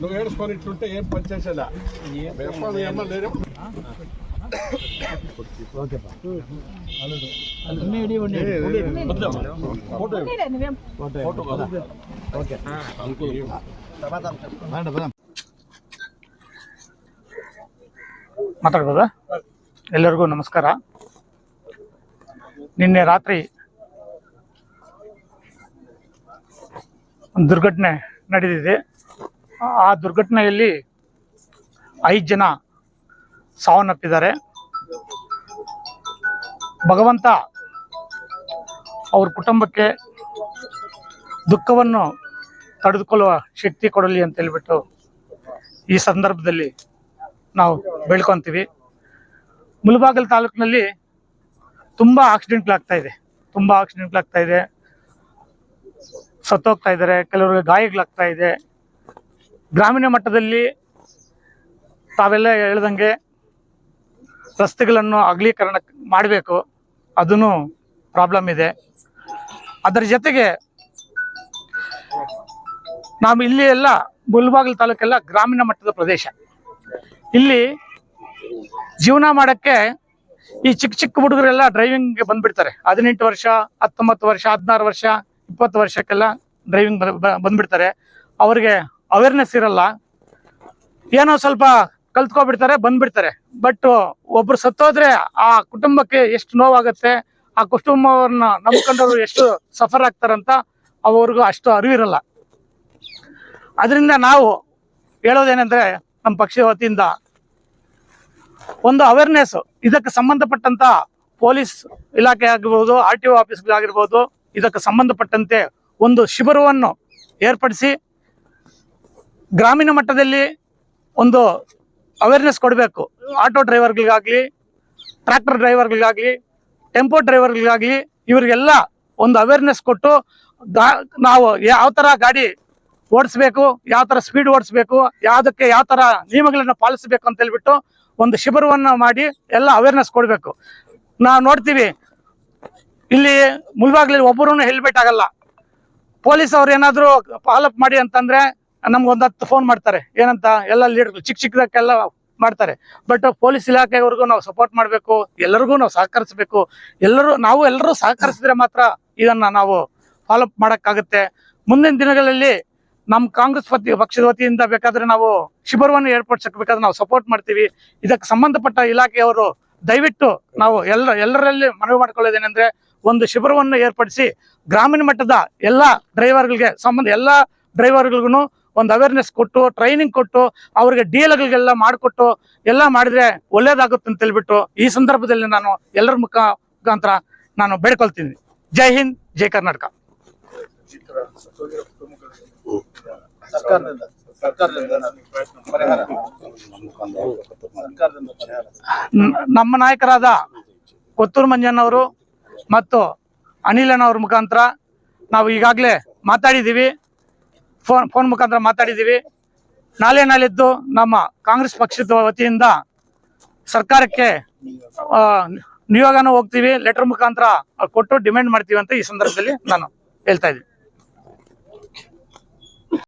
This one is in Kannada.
నువ్వు ఏడుచుకొని ఇట్లుంటే ఏం పని చేసేదా మీ అప్ప మీ అమ్మ లేరు నువ్వేం ಮಾತಾಡ್ಬೋದಾ ಎಲ್ಲರಿಗೂ ನಮಸ್ಕಾರ ನಿನ್ನೆ ರಾತ್ರಿ ಒಂದು ದುರ್ಘಟನೆ ನಡೆದಿದೆ ಆ ದುರ್ಘಟನೆಯಲ್ಲಿ ಐದು ಜನ ಸಾವನ್ನಪ್ಪಿದ್ದಾರೆ. ಭಗವಂತ ಅವ್ರ ಕುಟುಂಬಕ್ಕೆ ದುಃಖವನ್ನು ತಡೆದುಕೊಳ್ಳುವ ಶಕ್ತಿ ಕೊಡಲಿ ಅಂತ ಹೇಳ್ಬಿಟ್ಟು ಈ ಸಂದರ್ಭದಲ್ಲಿ ನಾವು ಬೆಳ್ಕೊತೀವಿ ಮುಳಬಾಗಲ್ ತಾಲೂಕಿನಲ್ಲಿ ತುಂಬ ಆಕ್ಸಿಡೆಂಟ್ಗಳಾಗ್ತಾ ಇದೆ. ತುಂಬ ಆಕ್ಸಿಡೆಂಟ್ಗಳಾಗ್ತಾ ಇದೆ. ಸತ್ತೋಗ್ತಾ ಇದ್ದಾರೆ. ಕೆಲವರಿಗೆ ಗಾಯಗಳಾಗ್ತಾ ಇದೆ. ಗ್ರಾಮೀಣ ಮಟ್ಟದಲ್ಲಿ ತಾವೆಲ್ಲ ಹೇಳ್ದಂಗೆ ರಸ್ತೆಗಳನ್ನು ಅಗಲೀಕರಣ ಮಾಡಬೇಕು. ಅದೂ ಪ್ರಾಬ್ಲಮ್ ಇದೆ. ಅದರ ಜೊತೆಗೆ ನಾವು ಇಲ್ಲಿ ಎಲ್ಲ ಮುಳಬಾಗಿಲು ತಾಲೂಕೆಲ್ಲ ಗ್ರಾಮೀಣ ಮಟ್ಟದ ಪ್ರದೇಶ. ಇಲ್ಲಿ ಜೀವನ ಮಾಡೋಕ್ಕೆ ಈ ಚಿಕ್ಕ ಚಿಕ್ಕ ಹುಡುಗರೆಲ್ಲ ಡ್ರೈವಿಂಗ್ ಬಂದ್ಬಿಡ್ತಾರೆ. ಹದಿನೆಂಟು ವರ್ಷ, ಹತ್ತೊಂಬತ್ತು ವರ್ಷ, ಹದಿನಾರು ವರ್ಷ, ಇಪ್ಪತ್ತು ವರ್ಷಕ್ಕೆಲ್ಲ ಡ್ರೈವಿಂಗ್ ಬಂದ್ಬಿಡ್ತಾರೆ. ಅವ್ರಿಗೆ ಅವೇರ್ನೆಸ್ ಇರಲ್ಲ. ಏನೋ ಸ್ವಲ್ಪ ಕಲ್ತ್ಕೊಬಿಡ್ತಾರೆ, ಬಂದ್ಬಿಡ್ತಾರೆ. ಬಟ್ ಒಬ್ರು ಸತ್ತೋದ್ರೆ ಆ ಕುಟುಂಬಕ್ಕೆ ಎಷ್ಟು ನೋವಾಗುತ್ತೆ, ಆ ಕುಟುಂಬವನ್ನ ನಂಬ್ಕೊಂಡವ್ರು ಎಷ್ಟು ಸಫರ್ ಆಗ್ತಾರಂತ ಅವ್ರಿಗೂ ಅಷ್ಟು ಅರಿವಿರಲ್ಲ. ಅದರಿಂದ ನಾವು ಹೇಳೋದೇನೆಂದ್ರೆ ನಮ್ಮ ಪಕ್ಷದ ವತಿಯಿಂದ ಒಂದು ಅವೇರ್ನೆಸ್ ಇದಕ್ಕೆ ಸಂಬಂಧಪಟ್ಟಂತ ಪೊಲೀಸ್ ಇಲಾಖೆ ಆಗಿರ್ಬೋದು ಆರ್ ಟಿ ಒ ಆಫೀಸ್ಗಳಾಗಿರ್ಬೋದು ಇದಕ್ಕೆ ಸಂಬಂಧಪಟ್ಟಂತೆ ಒಂದು ಶಿಬಿರವನ್ನು ಏರ್ಪಡಿಸಿ ಗ್ರಾಮೀಣ ಮಟ್ಟದಲ್ಲಿ ಒಂದು ಅವೇರ್ನೆಸ್ ಕೊಡಬೇಕು. ಆಟೋ ಡ್ರೈವರ್ಗಳಿಗಾಗಲಿ ಟ್ರ್ಯಾಕ್ಟರ್ ಡ್ರೈವರ್ಗಳಿಗಾಗಲಿ ಟೆಂಪೋ ಡ್ರೈವರ್ಗಳಿಗಾಗಲಿ ಇವರಿಗೆಲ್ಲ ಒಂದು ಅವೇರ್ನೆಸ್ ಕೊಟ್ಟು ನಾವು ಯಾವ ಥರ ಗಾಡಿ ಓಡಿಸ್ಬೇಕು, ಯಾವ ಥರ ಸ್ಪೀಡ್ ಓಡಿಸ್ಬೇಕು, ಯಾವುದಕ್ಕೆ ಯಾವ ಥರ ನಿಯಮಗಳನ್ನು ಪಾಲಿಸಬೇಕು ಅಂತ ಹೇಳ್ಬಿಟ್ಟು ಒಂದು ಶಿಬಿರವನ್ನು ಮಾಡಿ ಎಲ್ಲ ಅವೇರ್ನೆಸ್ ಕೊಡಬೇಕು. ನಾವು ನೋಡ್ತೀವಿ, ಇಲ್ಲಿ ಮುಳ್ಬಾಗ್ಲಲ್ಲಿ ಒಬ್ಬರು ಹೆಲ್ಮೆಟ್ ಆಗಲ್ಲ. ಪೊಲೀಸ್ ಅವ್ರು ಏನಾದರೂ ಫಾಲೋಅಪ್ ಮಾಡಿ ಅಂತಂದ್ರೆ ನಮ್ಗೆ ಒಂದ್ ಹತ್ತು ಫೋನ್ ಮಾಡ್ತಾರೆ. ಏನಂತ? ಎಲ್ಲ ಲೀಡರ್ ಚಿಕ್ಕ ಚಿಕ್ಕದಕ್ಕೆಲ್ಲ ಮಾಡ್ತಾರೆ. ಬಟ್ ಪೊಲೀಸ್ ಇಲಾಖೆವರೆಗೂ ನಾವು ಸಪೋರ್ಟ್ ಮಾಡಬೇಕು. ಎಲ್ಲರಿಗೂ ನಾವು ಸಹಕರಿಸಬೇಕು. ಎಲ್ಲರೂ, ನಾವು ಎಲ್ಲರೂ ಸಹಕರಿಸಿದ್ರೆ ಮಾತ್ರ ಇದನ್ನ ನಾವು ಫಾಲೋಅಪ್ ಮಾಡೋಕ್ಕಾಗುತ್ತೆ. ಮುಂದಿನ ದಿನಗಳಲ್ಲಿ ನಮ್ಮ ಕಾಂಗ್ರೆಸ್ ಪತಿ ಪಕ್ಷದ ವತಿಯಿಂದ ಬೇಕಾದ್ರೆ ನಾವು ಶಿಬಿರವನ್ನು ಏರ್ಪಡಿಸಕ್ಕೆ ಬೇಕಾದ್ರೆ ನಾವು ಸಪೋರ್ಟ್ ಮಾಡ್ತೀವಿ. ಇದಕ್ಕೆ ಸಂಬಂಧಪಟ್ಟ ಇಲಾಖೆಯವರು ದಯವಿಟ್ಟು ನಾವು ಎಲ್ಲ, ಎಲ್ಲರಲ್ಲಿ ಮನವಿ ಮಾಡ್ಕೊಳ್ಳೋದೇನೆಂದ್ರೆ ಒಂದು ಶಿಬಿರವನ್ನು ಏರ್ಪಡಿಸಿ ಗ್ರಾಮೀಣ ಮಟ್ಟದ ಎಲ್ಲ ಡ್ರೈವರ್ಗಳಿಗೆ ಸಂಬಂಧ ಎಲ್ಲ ಡ್ರೈವರ್ಗಳಿಗೂ ಒಂದು ಅವೇರ್ನೆಸ್ ಕೊಟ್ಟು ಟ್ರೈನಿಂಗ್ ಕೊಟ್ಟು ಅವ್ರಿಗೆ ಡೀಲ್ಗಳಿಗೆಲ್ಲ ಮಾಡಿಕೊಟ್ಟು ಎಲ್ಲ ಮಾಡಿದ್ರೆ ಒಳ್ಳೇದಾಗುತ್ತೆ ಅಂತ ಹೇಳ್ಬಿಟ್ಟು ಈ ಸಂದರ್ಭದಲ್ಲಿ ನಾನು ಎಲ್ಲರ ಮುಖ ಮುಖಾಂತರ ನಾನು ಬೇಡ್ಕೊಳ್ತೀನಿ. ಜೈ ಹಿಂದ್ ಜೈ ಕರ್ನಾಟಕ. ನಮ್ಮ ನಾಯಕರಾದ ಕೊತ್ತೂರು ಮಂಜಣ್ಣವರು ಮತ್ತು ಅನಿಲನವ್ರ ಮುಖಾಂತರ ನಾವು ಈಗಾಗಲೇ ಮಾತಾಡಿದ್ದೀವಿ. ಫೋನ್ ಫೋನ್ ಮುಖಾಂತರ ಮಾತಾಡಿದ್ದೀವಿ. ನಾಳೆ ನಾಳಿದ್ದು ನಮ್ಮ ಕಾಂಗ್ರೆಸ್ ಪಕ್ಷದ ವತಿಯಿಂದ ಸರ್ಕಾರಕ್ಕೆ ನಿಯೋಗನೂ ಹೋಗ್ತೀವಿ. ಲೆಟರ್ ಮುಖಾಂತರ ಕೊಟ್ಟು ಡಿಮ್ಯಾಂಡ್ ಮಾಡ್ತೀವಿ ಅಂತ ಈ ಸಂದರ್ಭದಲ್ಲಿ ನಾನು ಹೇಳ್ತಾ ಇದ್ದೀನಿ.